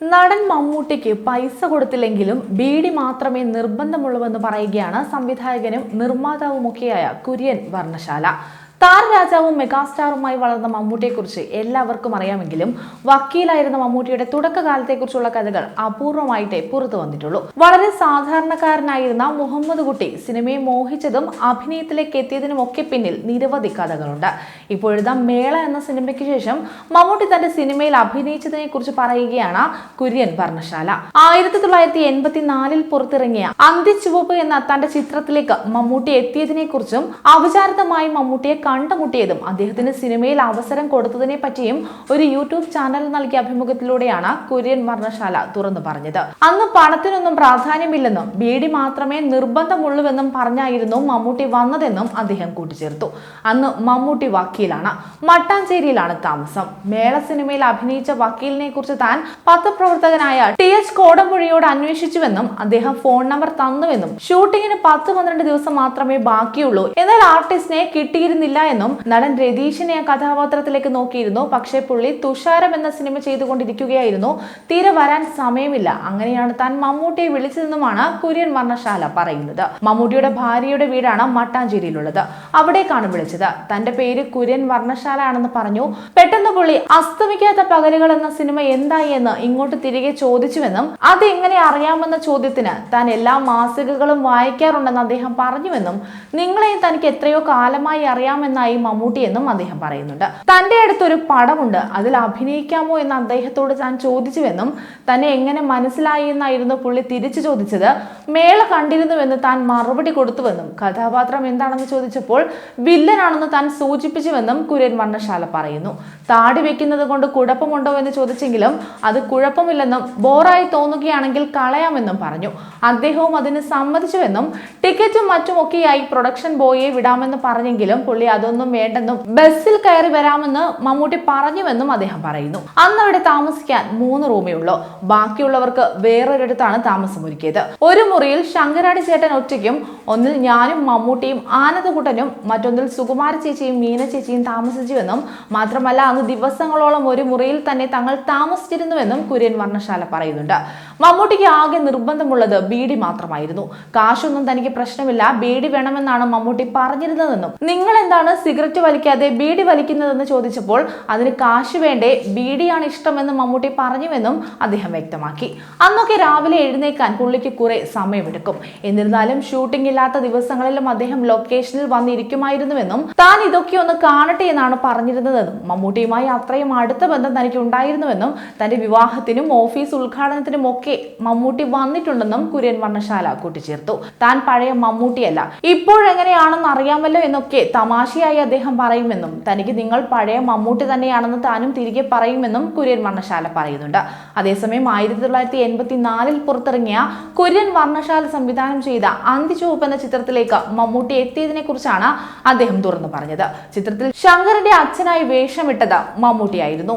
നടൻ മമ്മൂട്ടിക്ക് പൈസ കൊടുത്തില്ലെങ്കിലും ബീഡി മാത്രമേ നിർബന്ധമുള്ളൂവെന്ന് പറയുകയാണ് സംവിധായകനും നിർമ്മാതാവുമൊക്കെയായ കുര്യൻ വർണശാല. താരരാജാവും മെഗാസ്റ്റാറുമായി വളർന്ന മമ്മൂട്ടിയെക്കുറിച്ച് എല്ലാവർക്കും അറിയാമെങ്കിലും വക്കീലായിരുന്ന മമ്മൂട്ടിയുടെ തുടക്കകാലത്തെക്കുറിച്ചുള്ള കഥകൾ അപൂർവമായിട്ടേ പുറത്തു വന്നിട്ടുള്ളൂ. വളരെ സാധാരണക്കാരനായിരുന്ന മുഹമ്മദ് കുട്ടി സിനിമയെ മോഹിച്ചതും അഭിനയത്തിലേക്ക് എത്തിയതിനും ഒക്കെ പിന്നിൽ നിരവധി കഥകളുണ്ട്. ഇപ്പോഴത്തെ മേള എന്ന സിനിമയ്ക്ക് ശേഷം മമ്മൂട്ടി തന്റെ സിനിമയിൽ അഭിനയിച്ചതിനെ കുറിച്ച് പറയുകയാണ് കുര്യൻ വർണശാല ആയിരത്തി തൊള്ളായിരത്തി എൺപത്തിനാലിൽ പുറത്തിറങ്ങിയ അന്തിച്ചുവപ്പ് എന്ന തന്റെ ചിത്രത്തിലേക്ക് മമ്മൂട്ടി എത്തിയതിനെ കുറിച്ചും അവിചാരിതമായി മമ്മൂട്ടിയെ കണ്ടുമുട്ടിയതും അദ്ദേഹത്തിന് സിനിമയിൽ അവസരം കൊടുത്തതിനെ പറ്റിയും ഒരു യൂട്യൂബ് ചാനൽ നൽകിയ അഭിമുഖത്തിലൂടെയാണ് കുര്യൻ വർണശാല തുറന്നു പറഞ്ഞത്. അന്ന് പണത്തിനൊന്നും പ്രാധാന്യമില്ലെന്നും ബീഡി മാത്രമേ നിർബന്ധമുള്ളൂവെന്നും പറഞ്ഞായിരുന്നു മമ്മൂട്ടി വന്നതെന്നും അദ്ദേഹം കൂട്ടിച്ചേർത്തു. അന്ന് മമ്മൂട്ടി വക്കീലാണ്. മട്ടാഞ്ചേരിയിലാണ് താമസം. മേള സിനിമയിൽ അഭിനയിച്ച വക്കീലിനെ കുറിച്ച് താൻ പത്രപ്രവർത്തകനായ ടി എച്ച് കോടമ്പുഴയോട് അന്വേഷിച്ചുവെന്നും അദ്ദേഹം ഫോൺ നമ്പർ തന്നുവെന്നും ഷൂട്ടിങ്ങിന് പത്ത് പന്ത്രണ്ട് ദിവസം മാത്രമേ ബാക്കിയുള്ളൂ. എന്നാൽ ആർട്ടിസ്റ്റിനെ കിട്ടിയിരുന്നില്ല എന്നും നടൻ രതീഷിനെ ആ കഥാപാത്രത്തിലേക്ക് നോക്കിയിരുന്നു. പക്ഷേ പുള്ളി തുഷാരം എന്ന സിനിമ ചെയ്തുകൊണ്ടിരിക്കുകയായിരുന്നു. തീരെ വരാൻ സമയമില്ല. അങ്ങനെയാണ് താൻ മമ്മൂട്ടിയെ വിളിച്ചതെന്നുമാണ് കുര്യൻ വർണശാല പറയുന്നത്. മമ്മൂട്ടിയുടെ ഭാര്യയുടെ വീടാണ് മട്ടാഞ്ചേരിയിലുള്ളത്. അവിടേക്കാണ് വിളിച്ചത്. തന്റെ പേര് കുര്യൻ വർണശാല ആണെന്ന് പറഞ്ഞു. പെട്ടെന്ന് പുള്ളി അസ്തമിക്കാത്ത പകലുകൾ എന്ന സിനിമ എന്തായി എന്ന് ഇങ്ങോട്ട് തിരികെ ചോദിച്ചുവെന്നും അത് എങ്ങനെ അറിയാമെന്ന ചോദ്യത്തിന് താൻ എല്ലാ മാസികകളും വായിക്കാറുണ്ടെന്ന് അദ്ദേഹം പറഞ്ഞുവെന്നും നിങ്ങളെയും തനിക്ക് എത്രയോ കാലമായി അറിയാമെന്നായി മമ്മൂട്ടി എന്നും അദ്ദേഹം പറയുന്നുണ്ട്. തന്റെ അടുത്തൊരു പടമുണ്ട്. അതിൽ അഭിനയിക്കാമോ എന്ന് അദ്ദേഹത്തോട് താൻ ചോദിച്ചുവെന്നും തന്നെ എങ്ങനെ മനസ്സിലായി എന്നായിരുന്നു പുള്ളി തിരിച്ചു ചോദിച്ചത് മേള കണ്ടിരുന്നുവെന്ന് താൻ മറുപടി കൊടുത്തുവെന്നും കഥാപാത്രം എന്താണെന്ന് ചോദിച്ചപ്പോൾ വില്ലനാണെന്ന് താൻ സൂചിപ്പിച്ചുവെന്നും കുര്യൻ വർണശാല പറയുന്നു. താടി വെക്കുന്നത് കൊണ്ട് കുഴപ്പമുണ്ടോ എന്ന് ചോദിച്ചെങ്കിലും അത് കുഴപ്പമില്ലെന്നും ബോറായി തോന്നുകയാണെങ്കിൽ കളയാമെന്നും പറഞ്ഞു. അദ്ദേഹവും അതിന് സമ്മതിച്ചുവെന്നും ടിക്കറ്റും മറ്റുമൊക്കെയായി പ്രൊഡക്ഷൻ ബോയെ വിടാമെന്ന് പറഞ്ഞെങ്കിലും പുള്ളി അതൊന്നും വേണ്ടെന്നും ബസ്സിൽ കയറി വരാമെന്ന് മമ്മൂട്ടി പറഞ്ഞുവെന്നും അദ്ദേഹം പറയുന്നു. അന്ന് അവിടെ താമസിക്കാൻ മൂന്ന് റൂമേ ഉള്ളൂ. ബാക്കിയുള്ളവർക്ക് വേറൊരിടത്താണ് താമസമൊരുക്കിയത്. ഒരു മുറിയിൽ ശങ്കരാടി ചേട്ടൻ ഒറ്റയ്ക്കും ഒന്നിൽ ഞാനും മമ്മൂട്ടിയും ആനന്ദകുട്ടനും മറ്റൊന്നിൽ സുകുമാര ചേച്ചിയും മീന ചേച്ചിയും താമസിച്ചുവെന്നും മാത്രമല്ല അന്ന് ദിവസങ്ങളോളം ഒരു മുറിയിൽ തന്നെ തങ്ങൾ താമസിച്ചിരുന്നുവെന്നും കുര്യൻ വർണശാല പറയുന്നുണ്ട്. മമ്മൂട്ടിക്ക് ആകെ നിർബന്ധമുള്ളത് ബീഡി മാത്രമായിരുന്നു. കാശൊന്നും തനിക്ക് പ്രശ്നമില്ല. ബീഡി വേണമെന്നാണ് മമ്മൂട്ടി പറഞ്ഞിരുന്നതെന്നും. നിങ്ങൾ എന്താണ് സിഗരറ്റ് വലിക്കാതെ ബീഡി വലിക്കുന്നതെന്ന് ചോദിച്ചപ്പോൾ അതിന് കാശ് വേണ്ടേ ബീഡിയാണ് ഇഷ്ടമെന്ന് മമ്മൂട്ടി പറഞ്ഞുവെന്നും അദ്ദേഹം വ്യക്തമാക്കി. അന്നൊക്കെ രാവിലെ എഴുന്നേക്കാൻ പുള്ളിക്ക് കുറെ സമയമെടുക്കും. എന്നിരുന്നാലും ഷൂട്ടിംഗ് ഇല്ലാത്ത ദിവസങ്ങളിലും അദ്ദേഹം ലൊക്കേഷനിൽ വന്നിരിക്കുമായിരുന്നുവെന്നും താൻ ഇതൊക്കെ ഒന്ന് കാണട്ടെ എന്നാണ് പറഞ്ഞിരുന്നതെന്നും മമ്മൂട്ടിയുമായി അത്രയും അടുത്ത ബന്ധം തനിക്ക് ഉണ്ടായിരുന്നുവെന്നും തന്റെ വിവാഹത്തിനും ഓഫീസ് ഉദ്ഘാടനത്തിനും ഒക്കെ മമ്മൂട്ടി വന്നിട്ടുണ്ടെന്നും കുര്യൻ വർണശാല കൂട്ടിച്ചേർത്തു. താൻ പഴയ മമ്മൂട്ടിയല്ല. ഇപ്പോഴെങ്ങനെയാണെന്ന് അറിയാമല്ലോ എന്നൊക്കെ തമാശയായി അദ്ദേഹം പറയുമെന്നും തനിക്ക് നിങ്ങൾ പഴയ മമ്മൂട്ടി തന്നെയാണെന്ന് താനും തിരികെ പറയുമെന്നും കുര്യൻ വർണശാല പറയുന്നുണ്ട്. അതേസമയം ആയിരത്തി തൊള്ളായിരത്തി എൺപത്തി നാലിൽ പുറത്തിറങ്ങിയ കുര്യൻ വർണശാല സംവിധാനം ചെയ്ത അന്തിചുവപ്പ് എന്ന ചിത്രത്തിലേക്ക് മമ്മൂട്ടി എത്തിയതിനെ കുറിച്ചാണ് അദ്ദേഹം തുറന്നു പറഞ്ഞത്. ചിത്രത്തിൽ ശങ്കറിന്റെ അച്ഛനായി വേഷമിട്ടത് മമ്മൂട്ടിയായിരുന്നു.